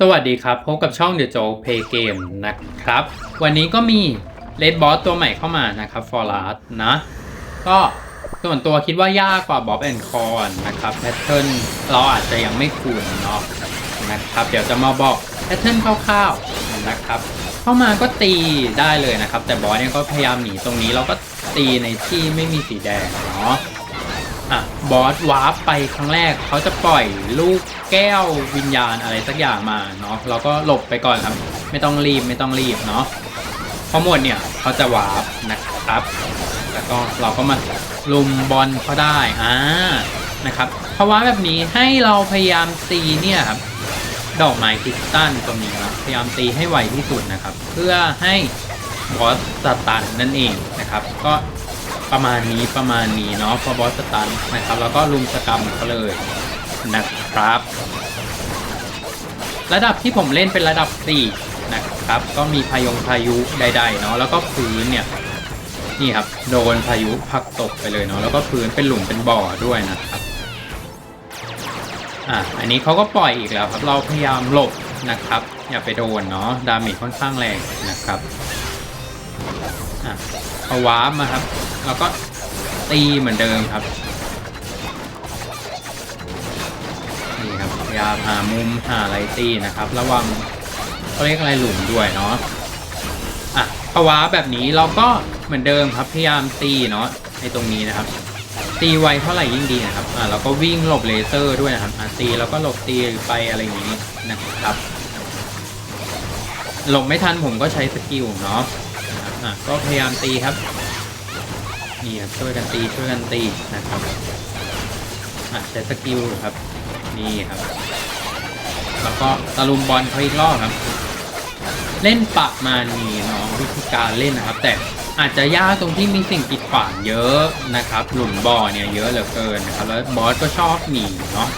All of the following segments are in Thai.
สวัสดีครับ พบกับช่อง The Joe Play Game นะครับ วันนี้ก็มีเลดบอสตัวใหม่เข้ามานะครับ f o r a s นะ ก็ส่วนตัวคิดว่ายากกว่า Bob and c o r n นะครับแพทเทิร์นเราอาจจะยังไม่คุ้นเนาะนะครับ เดี๋ยวจะมาบอกแพทเทิร์นคร่าวๆนะครับ เข้ามาก็ตีได้เลยนะครับ แต่บอสเนี่ยก็พยายามหนีตรงนี้เราก็ตีในที่ไม่มีสีแดงเนาะ อะบอสวาร์ปไปครั้งแรกเขาจะปล่อยลูกแก้ววิญญาณอะไรสักอย่างมาเนาะเราก็หลบไปก่อนครับ ไม่ต้องรีบไม่ต้องรีบเนาะพราะหมดเนี่ยเขาจะวาร์ปนะครับแล้วก็เราก็มาลุมบอลเขาได้อ่านะครับเพราะว่าแบบนี้ให้เราพยายามตีเนี่ยครับดอกไม้คริสตัลตรงนี้นะพยายามตีให้ไวที่สุดนะครับ เพื่อให้บอสสตันนั่นเองนะครับ ก็ ประมาณนี้ประมาณนี้เนาะพอบอสสตันนะครับ แล้วก็ลุมสกรรมเขาเลยนะครับ ระดับที่ผมเล่นเป็นระดับ 4 นะครับ ก็มีพายงพายุใดๆเนาะแล้วก็พื้นเนี่ยนี่ครับโดนพายุผลักตกไปเลยเนาะแล้วก็พื้นเป็นหลุมเป็นบ่อด้วยนะครับอะอันนี้เขาก็ปล่อยอีกแล้วครับเราพยายามหลบนะครับ อย่าไปโดนเนาะดาเมจค่อนข้างแรงนะครับ อะเอาวาร์ปมาครับ แล้วก็ตีเหมือนเดิมครับ นี่ครับพยายามหามุมหาอะไรตีนะครับ ระวังเขาเรียกอะไรหลุมด้วยเนาะ อะพอวาร์ปแบบนี้เราก็เหมือนเดิมครับ พยายามตีเนาะในตรงนี้นะครับ ตีไวเท่าไหร่ยิ่งดีนะครับ อะเราก็วิ่งหลบเลเซอร์ด้วยนะครับอะตีแล้วก็หลบตีไปอะไรอย่างนี้นะครับ หลบไม่ทันผมก็ใช้สกิลเนาะ อะก็พยายามตีครับนี่ครับช่วยกันตีช่วยกันตีนะครับอะใช้สกิลครับนี่ครับ แล้วก็ตะลุมบอลเขาอีกรอบครับ เล่นปะมานี้เนาะวิธีการเล่นนะครับ แต่อาจจะยากตรงที่มีสิ่งกีดขวางเยอะนะครับ หลุมบ่อเนี่ยเยอะเหลือเกินนะครับแล้วบอสก็ชอบหนีเนาะ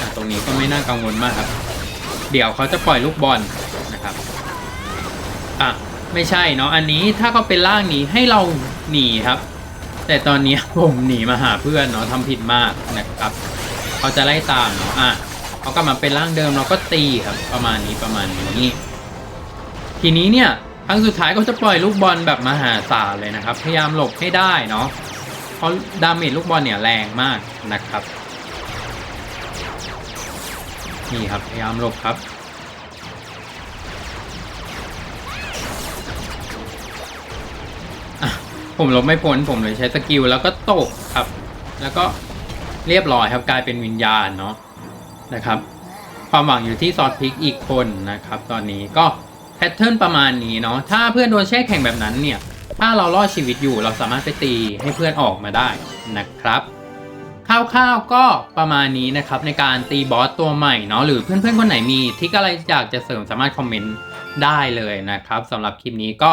อะตรงนี้ก็ไม่น่ากังวลมากครับ เดี๋ยวเขาจะปล่อยลูกบอลนะครับอะ ไม่ใช่เนาะอันนี้ถ้าเขาเป็นร่างนี้ให้เราหนีครับ แต่ตอนนี้ผมหนีมาหาเพื่อนเนาะทำผิดมากนะครับเขาจะไล่ตามเนาะอะเขากลับมาเป็นร่างเดิมเราก็ตีครับ ประมาณนี้ประมาณนี้ ทีนี้เนี่ยครั้งสุดท้ายก็จะปล่อยลูกบอลแบบมหาศาลเลยนะครับ พยายามหลบให้ได้เนาะเพราะดาเมจลูกบอลเนี่ยแรงมากนะครับนี่ครับพยายามหลบครับ ผมลบไม่พ้นผมเลยใช้สกิลแล้วก็ตกครับ แล้วก็เรียบร้อยครับกลายเป็นวิญญาณเนาะนะครับ ความหวังอยู่ที่ซอสพิกอีกคนนะครับ ตอนนี้ก็แพทเทิร์นประมาณนี้เนาะถ้าเพื่อนโดนแช่แข็งแบบนั้นเนี่ย ถ้าเรารอดชีวิตอยู่เราสามารถไปตีให้เพื่อนออกมาได้นะครับคร่าวๆก็ประมาณนี้นะครับในการตีบอสตัวใหม่เนาะหรือเพื่อนๆคนไหนมีทิกอะไรอยากจะเสริมสามารถคอมเมนต์ได้เลยนะครับสำหรับคลิปนี้ก็